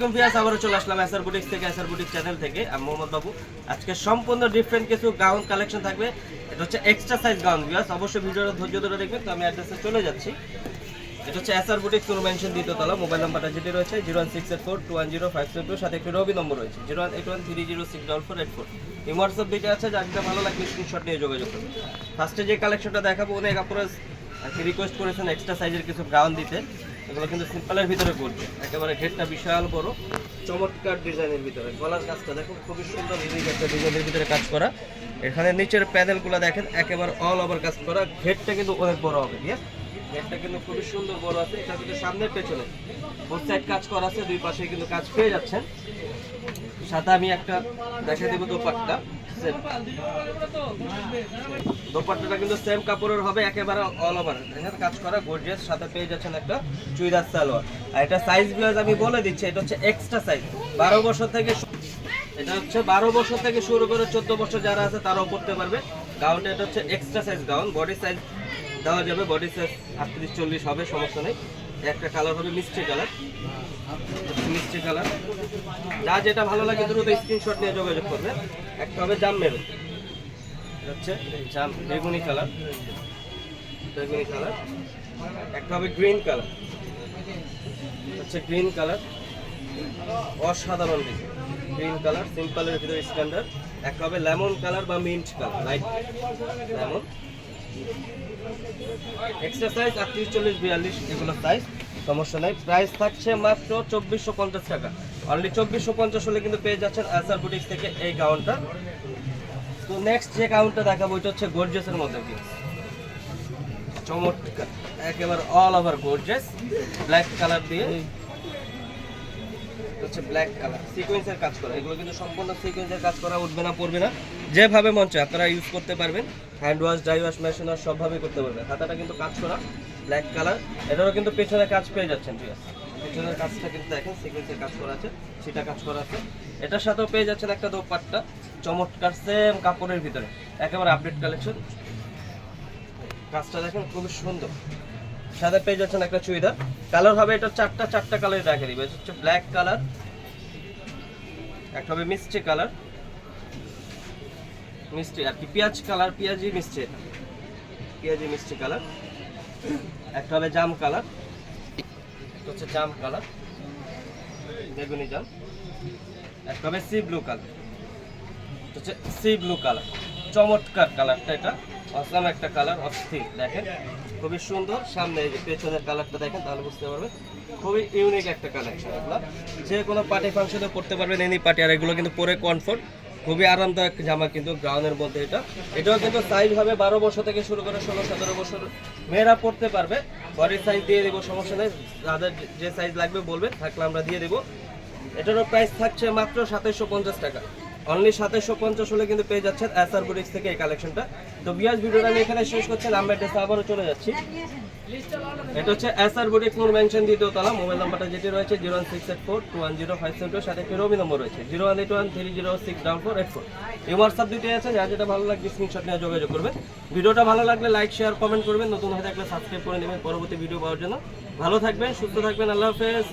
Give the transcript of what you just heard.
আসসালামাইকুম ভিউয়ার্স, আবারও চলে আসলাম এসআর বুটিক্স থেকে এসআর বুটিক্স চ্যানেল থেকে। আমি মোহাম্মদ বাবু। আজকে সম্পূর্ণ ডিফারেন্ট কিছু গাউন কালেকশন থাকবে। এটা হচ্ছে এক্সট্রা সাইজ গাউন ভিউয়ার্স অবশ্যই ভিডিওটা ধৈর্য ধরে দেখবেন। তো আমি অ্যাড্রেসে চলে যাচ্ছি। এটা হচ্ছে এসআর বুটিক্স কোনো মেনশন দ্বিতীয় তলা। মোবাইল নাম্বারটা যেটি রয়েছে zero one six eight four two one zero five seven two সাথে একটি রবি নম্বর রয়েছে। Zero one eight one three zero six double four eight four এই হোয়াটসঅ্যাপ দিকে আছে যার যেটা ভালো লাগবে স্ক্রিনশট নিয়ে যোগাযোগ করবেন ফার্স্টে যে কালেকশনটা দেখাবো অনেক আপনারা রিকোয়েস্ট করেছেন এক্সট্রা সাইজের কিছু গাউন দিতে। এগুলো কিন্তু সিম্পলের ভিতরে করবে। একেবারে ঘেরটা বিশাল বড়, চমৎকার ডিজাইনের ভিতরে। গলার কাজটা দেখুন খুবই সুন্দর ইউনিক একটা ডিজাইনের ভিতরে কাজ করা। এখানে নিচের প্যানেলগুলো দেখেন, একেবারে অল ওভার কাজ করা। ঘেরটা কিন্তু অনেক বড় হবে ঠিক আছে কিন্তু খুবই সুন্দর বড় আছে। এটা কিন্তু সামনের পেছনে। ফোর সাইড কাজ করা আছে, দুই পাশে কিন্তু কাজ পেয়ে যাচ্ছেন। সাথে আমি একটা দেখা দেবো দোপাট্টা। দোপাট্টাটা কিন্তু সেম কাপড়ের হবে, একেবারে অল ওভার দেখেন, কাজ করা গর্জিয়াস সাথে পেয়ে যাচ্ছেন একটা চুইদার সালোয়ার। আর এটা সাইজগুলো আমি বলে দিচ্ছি, এটা হচ্ছে এক্সট্রা সাইজ বারো বছর থেকে এটা হচ্ছে বারো বছর থেকে শুরু করে চোদ্দ বছর যারা আছে, তারাও করতে পারবে। গাউনটা এটা হচ্ছে extra size gown body size দেওয়া যাবে বডি সাইজ আটত্রিশ, চল্লিশ হবে, সমস্যা নেই। একটা কালার হবে মিষ্টি কালার মিষ্টি কালার যা যেটা ভালো লাগে দ্রুত স্ক্রিনশট নিয়ে যোগাযোগ করবে। একটা হবে জাম মেরুন। হচ্ছে জাম, বেগুনি কালার বেগুনি কালার একটা হবে গ্রিন কালার হচ্ছে গ্রিন কালার অসাধারণ ডিজাইন গ্রিন কালার সিম্পলের ভিতরে স্ট্যান্ডার্ড একটা হবে লেমন কালার বা mint colour light lemon extra size আটত্রিশ চল্লিশ, বিয়াল্লিশ, এগুলো সাইজ সমস্যা নাই। প্রাইস থাকছে মাত্র চব্বিশশো পঞ্চাশ টাকা। অনলি চব্বিশশো পঞ্চাশ হলে কিন্তু পেয়ে যাচ্ছেন আসার বুটিক থেকে এই গাউনটা তো নেক্সট যে গাউনটা দেখাবো ওইটা হচ্ছে গর্জেসের মধ্যে কি চমৎকার। একেবারে all over gorgeous black colour দিয়ে। হচ্ছে ব্ল্যাক কালার সিকোয়েন্সের কাজ করা। এগুলো কিন্তু সম্পূর্ণ সিকোয়েন্সের কাজ করা, উঠবে না, পড়বে না। যেভাবে মন চায় আপনারা ইউজ করতে পারবেন। Hand wash dry wash machine wash সবভাবে করতে পারবেন। হাতাটা কিন্তু কাজ করা ব্ল্যাক কালার এটারও কিন্তু পেছনে কাজ পেয়ে যাচ্ছেন ঠিক আছে পেছনের কাজটা কিন্তু দেখেন সিকোয়েন্সের কাজ করা আছে, সেটা কাজ করা আছে। এটার সাথেও পেয়ে যাচ্ছেন একটা দোপাট্টা, চমৎকার সেম কাপড়ের ভিতরে। একেবারে আপডেট কালেকশন কাজটা দেখেন, খুবই সুন্দর। সাথে পেয়ে যাচ্ছেন একটা চুড়িদার। কালার হবে এটা চারটা চারটা কালার রেখে দিবে। হচ্ছে ব্ল্যাক কালার একটা হবে মিষ্টি কালার। মিষ্টি, আর কি, পেঁয়াজ কালার, পেঁয়াজি মিষ্টি। পেঁয়াজি মিষ্টি কালার। একটা হবে জাম কালার। হচ্ছে জাম কালার। বেগুনি জাম। একটা হবে সি ব্লু কালার। হচ্ছে সি ব্লু কালার। চমৎকার কালারটা এটা। অসলাম একটা কালার, অস্থির, দেখেন। খুবই সুন্দর। সামনে এই যে পেছনের কালারটা দেখেন, তাহলে বুঝতে পারবেন। খুবই ইউনিক একটা কালেকশন এগুলো। যে কোনো পার্টি ফাংশনে পড়তে পারবেন এনি পার্টি আর এগুলো কিন্তু পরে কমফোর্ট খুবই আরামদায়ক জামা কিন্তু গ্রাউনের মধ্যে এটা। এটাও কিন্তু সাইজ হবে বারো বছর থেকে শুরু করে ষোলো, সতেরো বছর। মেয়েরা পড়তে পারবে। বডির সাইজ দিয়ে দেবো, সমস্যা নেই। যাদের যে সাইজ লাগবে বলবেন, থাকলে আমরা দিয়ে দেবো। এটারও প্রাইস থাকছে মাত্র সাতাইশশো পঞ্চাশ টাকা। অনলি সাতাইশশো পঞ্চাশ হলে কিন্তু পেয়ে যাচ্ছেন এসআর বুটিক্স থেকে এই কালেকশনটা তো বিয়াস ভিডিওটা আমি এখানে শেষ করছি আমরা এটা আবারও চলে যাচ্ছি। এটা হচ্ছে এসআর বুটিক্স নূর মেনশন দ্বিতীয় তলা মোবাইল নাম্বারটা যেটি রয়েছে zero one six eight four two one zero five seven two সাথে একটি রবি নম্বর রয়েছে zero one eight one three zero six double four eight four এই হোয়াটসঅ্যাপ দুইটাই আছে যা যেটা ভালো লাগবে স্ক্রিনশট নিয়ে যোগাযোগ করবেন। ভিডিওটা ভালো লাগলে লাইক শেয়ার কমেন্ট করবেন, নতুন হয়ে থাকলে সাবস্ক্রাইব করে নেবেন। পরবর্তী ভিডিও পাওয়ার জন্য। ভালো থাকবেন, সুস্থ থাকবেন, আল্লাহ হাফেজ।